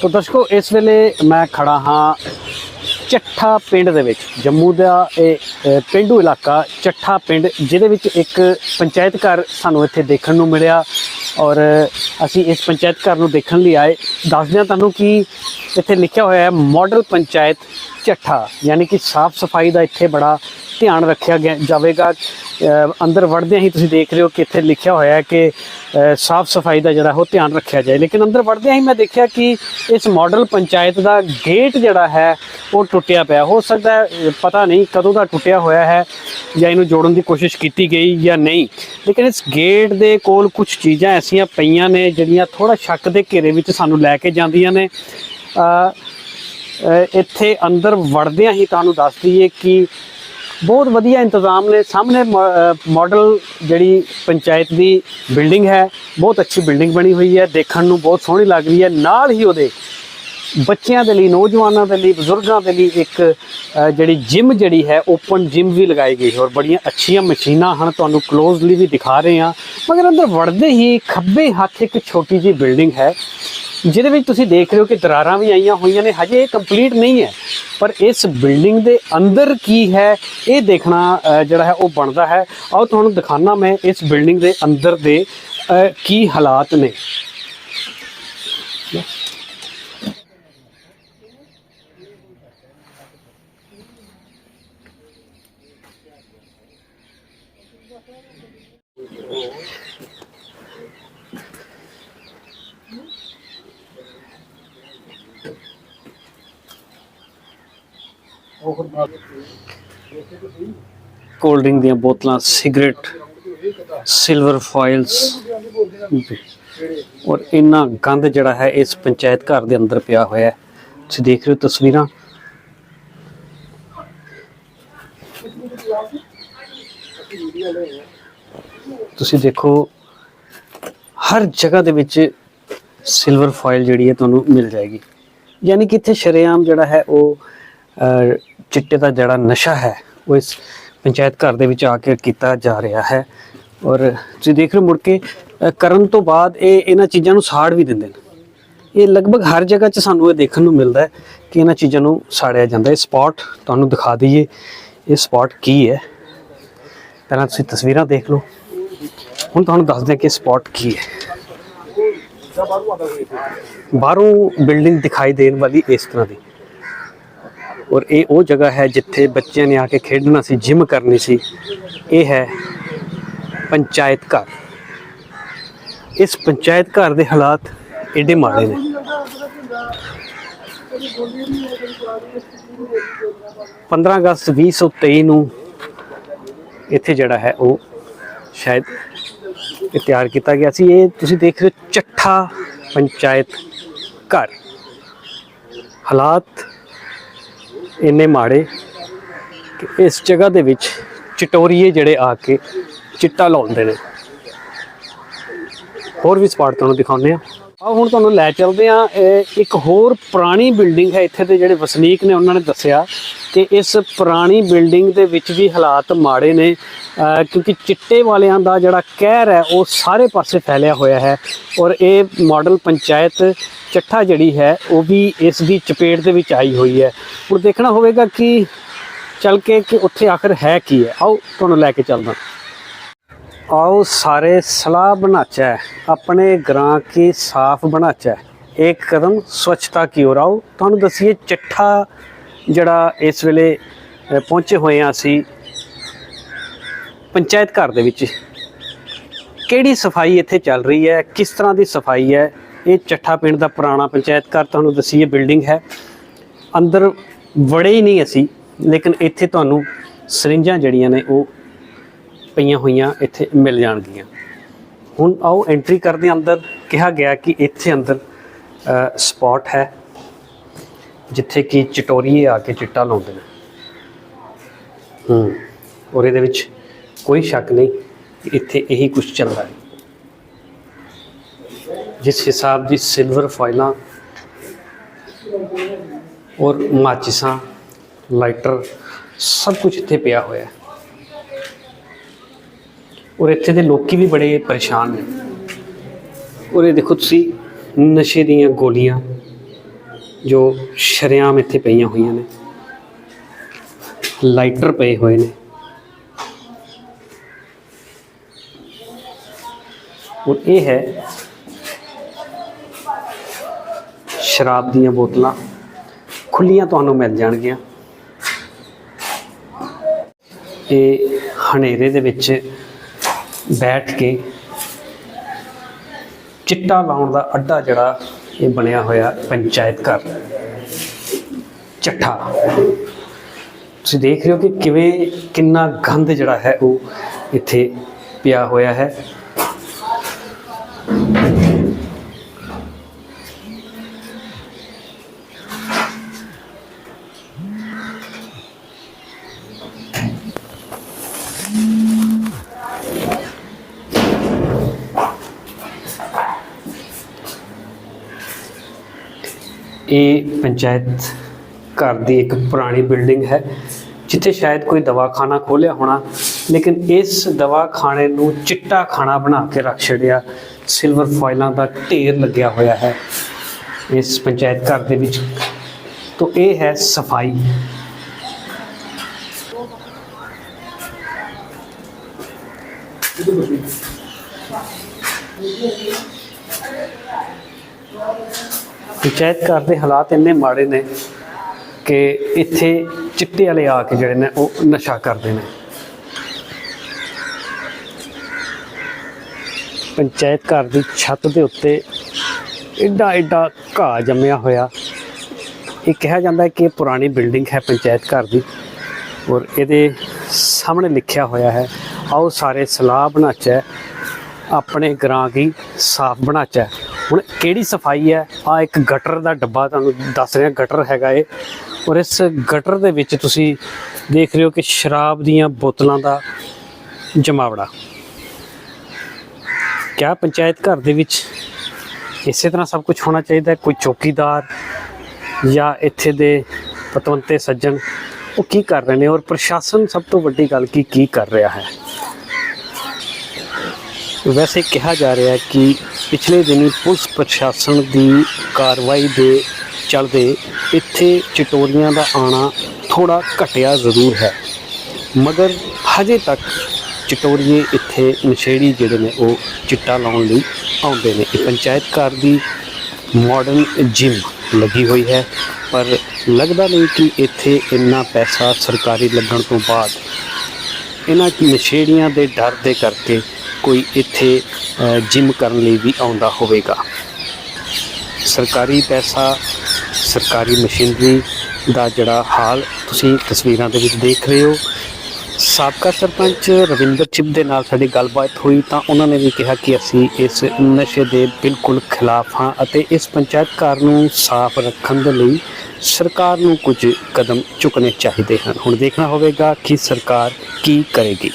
ਤੋ ਦਰਸ਼ਕੋ ਇਸ ਵੇਲੇ ਮੈਂ ਖੜਾ ਹਾਂ ਚੱਠਾ ਪਿੰਡ ਦੇ ਵਿੱਚ। ਜੰਮੂ ਦਾ ਇਹ ਅ, ਪਿੰਡੂ ਇਲਾਕਾ ਚੱਠਾ ਪਿੰਡ ਜਿਹਦੇ ਵਿੱਚ ਇੱਕ ਪੰਚਾਇਤ ਘਰ ਸਾਨੂੰ ਇੱਥੇ ਦੇਖਣ ਨੂੰ ਮਿਲਿਆ ਔਰ ਅਸੀਂ ਇਸ ਪੰਚਾਇਤ ਘਰ ਨੂੰ ਦੇਖਣ ਲਈ ਆਏ। ਦੱਸਦੇ ਹਾਂ ਤੁਹਾਨੂੰ ਕਿ ਇੱਥੇ ਲਿਖਿਆ ਹੋਇਆ ਹੈ ਮਾਡਲ ਪੰਚਾਇਤ ਚੱਠਾ, ਯਾਨੀ ਕਿ ਸਾਫ਼ ਸਫ਼ਾਈ ਦਾ ਇੱਥੇ ਬੜਾ ਧਿਆਨ ਰੱਖਿਆ ਗਿਆ ਜਾਵੇਗਾ। ਅੰਦਰ ਵੜਦਿਆਂ ਹੀ ਤੁਸੀਂ ਦੇਖ ਰਹੇ ਹੋ ਕਿ ਇੱਥੇ ਲਿਖਿਆ ਹੋਇਆ ਹੈ ਕਿ ਸਾਫ਼ ਸਫ਼ਾਈ ਦਾ ਜਿਹੜਾ ਉਹ ਧਿਆਨ ਰੱਖਿਆ ਜਾਏ। ਲੇਕਿਨ ਅੰਦਰ ਵੜਦਿਆਂ ਹੀ ਮੈਂ ਦੇਖਿਆ ਕਿ ਇਸ ਮਾਡਲ ਪੰਚਾਇਤ ਦਾ ਗੇਟ ਜਿਹੜਾ ਹੈ, ਉਹ ਟੁੱਟਿਆ ਪਿਆ। ਹੋ ਸਕਦਾ ਹੈ ਪਤਾ ਨਹੀਂ ਕਦੋਂ ਦਾ ਟੁੱਟਿਆ ਹੋਇਆ ਹੈ ਜਾਂ ਇਹਨੂੰ ਜੋੜਨ ਦੀ ਕੋਸ਼ਿਸ਼ ਕੀਤੀ ਗਈ ਜਾਂ ਨਹੀਂ। ਲੇਕਿਨ ਇਸ ਗੇਟ ਦੇ ਕੋਲ ਕੁਝ ਚੀਜ਼ਾਂ ਐਸੀਆਂ ਪਈਆਂ ਨੇ ਜਿਹੜੀਆਂ ਥੋੜਾ ਸ਼ੱਕ ਦੇ ਘੇਰੇ ਵਿੱਚ ਸਾਨੂੰ ਲੈ ਕੇ ਜਾਂਦੀਆਂ ਨੇ। ਇੱਥੇ ਅੰਦਰ ਵੜਦਿਆਂ ਹੀ ਤੁਹਾਨੂੰ ਦੱਸ ਦਈਏ ਕਿ ਬਹੁਤ ਵਧੀਆ ਇੰਤਜ਼ਾਮ ਨੇ। ਸਾਹਮਣੇ ਮਾਡਲ ਜਿਹੜੀ ਪੰਚਾਇਤ ਦੀ ਬਿਲਡਿੰਗ ਹੈ, ਬਹੁਤ ਅੱਛੀ ਬਿਲਡਿੰਗ ਬਣੀ ਹੋਈ ਹੈ। ਦੇਖਣ ਨੂੰ ਬਹੁਤ ਸੋਹਣੀ ਲੱਗ ਰਹੀ ਹੈ। ਨਾਲ ਹੀ ਉਹਦੇ ਬੱਚਿਆਂ ਦੇ ਲਈ, ਨੌਜਵਾਨਾਂ ਦੇ ਲਈ, ਬਜ਼ੁਰਗਾਂ ਦੇ ਲਈ ਇੱਕ ਜਿਹੜੀ ਜਿਮ ਜਿਹੜੀ ਹੈ ਓਪਨ ਜਿਮ ਵੀ ਲਗਾਈ ਗਈ ਹੈ ਔਰ ਬੜੀਆਂ ਅੱਛੀਆਂ ਮਸ਼ੀਨਾਂ ਹਨ। ਤੁਹਾਨੂੰ ਕਲੋਜ਼ਲੀ ਵੀ ਦਿਖਾ ਰਹੇ ਹਾਂ। ਮਗਰ ਅੰਦਰ ਵੜਦੇ ਹੀ ਖੱਬੇ ਹੱਥ ਇੱਕ ਛੋਟੀ ਜਿਹੀ ਬਿਲਡਿੰਗ ਹੈ। ਜਿਹਦੇ ਵਿੱਚ ਤੁਸੀਂ ਦੇਖ ਰਹੇ ਹੋ ਕਿ ਦਰਾਰਾਂ ਵੀ ਆਈਆਂ ਹੋਈਆਂ ਨੇ, ਹਜੇ ਇਹ ਕੰਪਲੀਟ ਨਹੀਂ ਹੈ। ਪਰ ਇਸ ਬਿਲਡਿੰਗ ਦੇ ਅੰਦਰ ਕੀ ਹੈ, ਇਹ ਦੇਖਣਾ ਜਿਹੜਾ ਹੈ, ਉਹ ਬਣਦਾ ਹੈ। ਆਓ ਤੁਹਾਨੂੰ ਦਿਖਾਣਾ ਮੈਂ ਇਸ ਬਿਲਡਿੰਗ ਦੇ ਅੰਦਰ ਦੇ ਕੀ ਹਾਲਾਤ ਨੇ। ਕੋਲਡ ਡਰਿੰਕ ਦੀਆਂ ਬੋਤਲਾਂ ਸਿਗਰਟ ਸਿਲਵਰ ਫਾਇਲਸ ਔਰ ਇੰਨਾ ਗੰਦ ਜਿਹੜਾ ਹੈ ਇਸ ਪੰਚਾਇਤ ਘਰ ਦੇ ਅੰਦਰ ਪਿਆ ਹੋਇਆ ਹੈ। ਤੁਸੀਂ ਦੇਖ ਰਹੇ ਹੋ ਤਸਵੀਰਾਂ। ਤੁਸੀਂ ਦੇਖੋ, ਹਰ ਜਗ੍ਹਾ ਦੇ ਵਿੱਚ ਸਿਲਵਰ ਫਾਇਲ ਜਿਹੜੀ ਹੈ ਤੁਹਾਨੂੰ ਮਿਲ ਜਾਏਗੀ। ਯਾਨੀ ਕਿ ਇੱਥੇ ਸ਼ਰੇਆਮ ਜਿਹੜਾ ਹੈ ਉਹ ਚਿੱਟੇ ਦਾ ਜਿਹੜਾ ਨਸ਼ਾ ਹੈ, ਉਹ ਇਸ ਪੰਚਾਇਤ ਘਰ ਦੇ ਵਿੱਚ ਆ ਕੇ ਕੀਤਾ ਜਾ ਰਿਹਾ ਹੈ। ਔਰ ਤੁਸੀਂ ਦੇਖ ਰਹੇ ਮੁੜ ਕੇ ਕਰਨ ਤੋਂ ਬਾਅਦ ਇਹ ਇਹਨਾਂ ਚੀਜ਼ਾਂ ਨੂੰ ਸਾੜ ਵੀ ਦਿੰਦੇ ਨੇ। ਇਹ ਲਗਭਗ ਹਰ ਜਗ੍ਹਾ 'ਚ ਸਾਨੂੰ ਇਹ ਦੇਖਣ ਨੂੰ ਮਿਲਦਾ ਹੈ ਕਿ ਇਹਨਾਂ ਚੀਜ਼ਾਂ ਨੂੰ ਸਾੜਿਆ ਜਾਂਦਾ ਹੈ। ਸਪੌਟ ਤੁਹਾਨੂੰ ਦਿਖਾ ਦਈਏ, ਇਹ ਸਪੌਟ ਕੀ ਹੈ। ਪਹਿਲਾਂ ਤੁਸੀਂ ਤਸਵੀਰਾਂ ਦੇਖ ਲਓ। ਹੁਣ ਤੁਹਾਨੂੰ ਦੱਸਦੇ ਹਾਂ ਕਿ ਸਪੌਟ ਕੀ ਹੈ। ਬਾਹਰੋਂ ਬਿਲਡਿੰਗ ਦਿਖਾਈ ਦੇਣ ਵਾਲੀ ਇਸ ਤਰ੍ਹਾਂ ਦੀ। ਔਰ ਇਹ ਉਹ ਜਗ੍ਹਾ ਹੈ ਜਿੱਥੇ ਬੱਚਿਆਂ ਨੇ ਆ ਕੇ ਖੇਡਣਾ ਸੀ ਜਿਮ ਕਰਨੀ ਸੀ। ਇਹ ਹੈ ਪੰਚਾਇਤ ਘਰ। ਇਸ ਪੰਚਾਇਤ ਘਰ ਦੇ ਹਾਲਾਤ ਏਡੇ ਮਾੜੇ ਨੇ। ਪੰਦਰਾਂ ਅਗਸਤ 2023 ਨੂੰ ਇੱਥੇ ਜਿਹੜਾ ਹੈ ਉਹ ਸ਼ਾਇਦ ਇਹ ਤਿਆਰ ਕੀਤਾ ਗਿਆ ਸੀ। ਇਹ ਤੁਸੀਂ ਦੇਖ ਰਹੇ ਹੋ ਚੱਠਾ ਪੰਚਾਇਤ ਘਰ। ਹਾਲਾਤ ਇੰਨੇ ਮਾੜੇ ਕਿ ਇਸ ਜਗ੍ਹਾ ਦੇ ਵਿੱਚ ਚਟੋਰੀਏ ਜਿਹੜੇ ਆ ਕੇ ਚਿੱਟਾ ਲਾਉਂਦੇ ਨੇ। ਹੋਰ ਵੀ ਸਪਾਟ ਤੁਹਾਨੂੰ ਦਿਖਾਉਂਦੇ ਆ ਆ ਹੁਣ ਤੁਹਾਨੂੰ ਲੈ ਚੱਲਦੇ ਆ ਇੱਕ ਹੋਰ ਪੁਰਾਣੀ ਬਿਲਡਿੰਗ ਹੈ। ਇੱਥੇ ਦੇ ਜਿਹੜੇ ਵਸਨੀਕ ਨੇ, ਉਹਨਾਂ ਨੇ ਦੱਸਿਆ ਕਿ ਇਸ ਪੁਰਾਣੀ ਬਿਲਡਿੰਗ ਦੇ ਵਿੱਚ ਵੀ ਹਾਲਾਤ ਮਾੜੇ ਨੇ। ਕਿਉਂਕਿ ਚਿੱਟੇ ਵਾਲਿਆਂ ਦਾ ਜਿਹੜਾ ਕਹਿਰ ਹੈ, ਉਹ ਸਾਰੇ ਪਾਸੇ ਫੈਲਿਆ ਹੋਇਆ ਹੈ ਔਰ ਇਹ ਮਾਡਲ ਪੰਚਾਇਤ ਚੱਠਾ ਜਿਹੜੀ ਹੈ, ਉਹ ਵੀ ਇਸ ਦੀ ਚਪੇਟ ਦੇ ਵਿੱਚ ਆਈ ਹੋਈ ਹੈ। ਹੁਣ ਦੇਖਣਾ ਹੋਵੇਗਾ ਕਿ ਚੱਲ ਕੇ ਕਿ ਉੱਥੇ ਆਖਰ ਹੈ ਕੀ ਹੈ। ਆਓ, ਤੁਹਾਨੂੰ ਲੈ ਕੇ ਚੱਲਦਾ। ਆਓ, ਸਾਰੇ ਸਲਾਹ ਬਣਾਚਾ। ਆਪਣੇ ਗ੍ਰਾਂ ਕੀ ਸਾਫ਼ ਬਣਾਚਾ। ਇੱਕ ਕਦਮ ਸਵੱਛਤਾ ਕੀ ਹੋ ਆਓ। ਤੁਹਾਨੂੰ ਦੱਸੀਏ, ਚੱਠਾ ਜਿਹੜਾ ਇਸ ਵੇਲੇ ਪਹੁੰਚੇ ਹੋਏ ਆ ਅਸੀਂ ਪੰਚਾਇਤ ਘਰ ਦੇ ਵਿੱਚ ਕਿਹੜੀ ਸਫ਼ਾਈ ਇੱਥੇ ਚੱਲ ਰਹੀ ਹੈ? ਕਿਸ ਤਰ੍ਹਾਂ ਦੀ ਸਫ਼ਾਈ ਹੈ? ਇਹ ਚੱਠਾ ਪਿੰਡ ਦਾ ਪੁਰਾਣਾ ਪੰਚਾਇਤ ਘਰ ਤੁਹਾਨੂੰ ਦੱਸੀ ਇਹ ਬਿਲਡਿੰਗ ਹੈ। ਅੰਦਰ ਵੜੇ ਹੀ ਨਹੀਂ ਅਸੀਂ, ਲੇਕਿਨ ਇੱਥੇ ਤੁਹਾਨੂੰ ਸਰਿੰਜਾਂ ਜਿਹੜੀਆਂ ਨੇ ਉਹ ਪਈਆਂ ਹੋਈਆਂ ਇੱਥੇ ਮਿਲ ਜਾਣਗੀਆਂ। ਹੁਣ ਆਓ ਐਂਟਰੀ ਕਰਦੇ ਅੰਦਰ। ਕਿਹਾ ਗਿਆ ਕਿ ਇੱਥੇ ਅੰਦਰ ਸਪੌਟ ਹੈ, ਜਿੱਥੇ ਕਿ ਚਟੋਰੀਏ ਆ ਕੇ ਚਿੱਟਾ ਲਾਉਂਦੇ ਨੇ। ਹੂੰ, ਔਰ ਇਹਦੇ ਵਿੱਚ ਕੋਈ ਸ਼ੱਕ ਨਹੀਂ ਕਿ ਇੱਥੇ ਇਹੀ ਕੁਝ ਚੱਲਦਾ ਹੈ। ਜਿਸ ਹਿਸਾਬ ਦੀ ਸਿਲਵਰ ਫਾਈਲਾਂ ਔਰ ਮਾਚਿਸਾਂ ਲਾਈਟਰ ਸਭ ਕੁਝ ਇੱਥੇ ਪਿਆ ਹੋਇਆ ਹੈ। ਔਰ ਇੱਥੇ ਦੇ ਲੋਕੀ ਵੀ ਬੜੇ ਪਰੇਸ਼ਾਨ ਨੇ। ਔਰ ਇਹ ਦੇਖੋ ਤੁਸੀਂ ਨਸ਼ੇ ਦੀਆਂ ਗੋਲੀਆਂ ਜੋ ਸ਼ਰੇਆਮ ਇੱਥੇ ਪਈਆਂ ਹੋਈਆਂ ਨੇ। ਲਾਈਟਰ ਪਏ ਹੋਏ ਨੇ। ਔਰ ਇਹ ਹੈ ਸ਼ਰਾਬ ਦੀਆਂ ਬੋਤਲਾਂ। ਖੁੱਲੀਆਂ ਤੁਹਾਨੂੰ ਮਿਲ ਜਾਣਗੀਆਂ। ਇਹ ਹਨੇਰੇ ਦੇ ਵਿੱਚ ਬੈਠ ਕੇ ਚਿੱਟਾ ਲਾਉਣ ਦਾ ਅੱਡਾ ਜਿਹੜਾ ਇਹ ਬਣਿਆ ਹੋਇਆ ਪੰਚਾਇਤ ਘਰ, ਚੱਠਾ। ਤੁਸੀਂ ਦੇਖ ਰਹੇ ਹੋ ਕਿ ਕਿਵੇਂ ਕਿੰਨਾ ਗੰਦ ਜਿਹੜਾ ਹੈ ਉਹ ਇੱਥੇ ਪਿਆ ਹੋਇਆ ਹੈ। ਇਹ ਪੰਚਾਇਤ ਘਰ ਦੀ ਇੱਕ ਪੁਰਾਣੀ ਬਿਲਡਿੰਗ ਹੈ ਜਿੱਥੇ ਸ਼ਾਇਦ ਕੋਈ ਦਵਾਖਾਨਾ ਖੋਲਿਆ ਹੋਣਾ। ਲੇਕਿਨ ਇਸ ਦਵਾਖਾਨੇ ਨੂੰ ਚਿੱਟਾ ਖਾਣਾ ਬਣਾ ਕੇ ਰੱਖ ਛੜਿਆ ਸਿਲਵਰ ਫਾਈਲਾਂ ਦਾ ਢੇਰ ਲੱਗਿਆ ਹੋਇਆ ਹੈ ਇਸ ਪੰਚਾਇਤ ਘਰ ਦੇ ਵਿੱਚ। ਤੋਂ ਇਹ ਹੈ ਸਫ਼ਾਈ। ਪੰਚਾਇਤ ਘਰ ਦੇ ਹਾਲਾਤ ਇੰਨੇ ਮਾੜੇ ਨੇ ਕਿ ਇੱਥੇ ਚਿੱਟੇ ਵਾਲੇ ਆ ਕੇ ਜਿਹੜੇ ਨੇ ਉਹ ਨਸ਼ਾ ਕਰਦੇ ਨੇ। ਪੰਚਾਇਤ ਘਰ ਦੀ ਛੱਤ ਦੇ ਉੱਤੇ ਐਡਾ ਐਡਾ ਘਾਹ ਜੰਮਿਆ ਹੋਇਆ। ਇਹ ਕਿਹਾ ਜਾਂਦਾ ਹੈ ਕਿ ਪੁਰਾਣੀ ਬਿਲਡਿੰਗ ਹੈ ਪੰਚਾਇਤ ਘਰ ਦੀ ਔਰ ਇਹਦੇ ਸਾਹਮਣੇ ਲਿਖਿਆ ਹੋਇਆ ਹੈ, ਆਓ ਸਾਰੇ ਸਲਾਹ ਬਣਾਚੈ, ਆਪਣੇ ਗਰਾਂ ਕੀ ਸਾਫ਼ ਬਣਾਚੈ। ਹੁਣ ਕਿਹੜੀ ਸਫ਼ਾਈ ਹੈ? ਆ ਇੱਕ ਗਟਰ ਦਾ ਡੱਬਾ ਤੁਹਾਨੂੰ ਦੱਸ ਰਿਹਾ ਗਟਰ ਹੈਗਾ ਇਹ। ਔਰ ਇਸ ਗਟਰ ਦੇ ਵਿੱਚ ਤੁਸੀਂ ਦੇਖ ਰਹੇ ਹੋ ਕਿ ਸ਼ਰਾਬ ਦੀਆਂ ਬੋਤਲਾਂ ਦਾ ਜਮਾਵੜਾ। ਕਿਆ ਪੰਚਾਇਤ ਘਰ ਦੇ ਵਿੱਚ ਇਸੇ ਤਰ੍ਹਾਂ ਸਭ ਕੁਝ ਹੋਣਾ ਚਾਹੀਦਾ ਕੋਈ ਚੌਕੀਦਾਰ ਜਾਂ ਇੱਥੇ ਦੇ ਪਤਵੰਤੇ ਸੱਜਣ, ਉਹ ਕੀ ਕਰ ਰਹੇ ਨੇ ਔਰ ਪ੍ਰਸ਼ਾਸਨ ਸਭ ਤੋਂ ਵੱਡੀ ਗੱਲ ਕੀ ਕੀ ਕਰ ਰਿਹਾ ਹੈ? ਵੈਸੇ ਕਿਹਾ ਜਾ ਰਿਹਾ ਹੈ ਕਿ ਪਿਛਲੇ ਦਿਨੀ ਪੁਲਿਸ ਪ੍ਰਸ਼ਾਸਨ ਦੀ ਕਾਰਵਾਈ ਦੇ ਚੱਲਦੇ ਇੱਥੇ ਚਟੋਰੀਆਂ ਦਾ ਆਣਾ ਥੋੜਾ ਘਟਿਆ ਜ਼ਰੂਰ ਹੈ। ਮਗਰ ਹਜੇ ਤੱਕ ਚਟੋਰੀਏ ਇੱਥੇ ਨਸ਼ੇੜੀ ਜਿਹੜੇ ਨੇ ਉਹ ਚਿੱਟਾ ਲਾਉਣ ਲਈ ਆਉਂਦੇ ਨੇ। ਇਹ ਪੰਚਾਇਤ ਘਰ ਦੀ ਮਾਡਰਨ ਜਿਮ ਲੱਗੀ ਹੋਈ ਹੈ। ਪਰ ਲੱਗਦਾ ਨਹੀਂ ਕਿ ਇੱਥੇ ਇੰਨਾ ਪੈਸਾ ਸਰਕਾਰੀ ਲੱਗਣ ਤੋਂ ਬਾਅਦ ਇਹਨਾਂ ਨਸ਼ੇੜੀਆਂ ਦੇ ਡਰ ਦੇ ਕਰਕੇ ਕੋਈ ਇੱਥੇ ਜਿਮ ਕਰਨ ਲਈ ਵੀ ਆਉਂਦਾ ਹੋਵੇਗਾ। ਸਰਕਾਰੀ ਪੈਸਾ, ਸਰਕਾਰੀ ਮਸ਼ੀਨਰੀ ਦਾ ਜਿਹੜਾ ਹਾਲ ਤੁਸੀਂ ਤਸਵੀਰਾਂ ਦੇ ਵਿੱਚ ਦੇਖ ਰਹੇ ਹੋ। ਸਾਬਕਾ ਸਰਪੰਚ ਰਵਿੰਦਰ ਚਿਪ ਦੇ ਨਾਲ ਸਾਡੀ ਗੱਲਬਾਤ ਹੋਈ ਤਾਂ ਉਹਨਾਂ ਨੇ ਵੀ ਕਿਹਾ ਕਿ ਅਸੀਂ ਇਸ ਨਸ਼ੇ ਦੇ ਬਿਲਕੁਲ ਖਿਲਾਫ ਹਾਂ ਅਤੇ ਇਸ ਪੰਚਾਇਤ ਘਰ ਨੂੰ ਸਾਫ਼ ਰੱਖਣ ਦੇ ਲਈ ਸਰਕਾਰ ਨੂੰ ਕੁਝ ਕਦਮ ਚੁੱਕਣੇ ਚਾਹੀਦੇ ਹਨ। ਹੁਣ ਦੇਖਣਾ ਹੋਵੇਗਾ ਕਿ ਸਰਕਾਰ ਕੀ ਕਰੇਗੀ।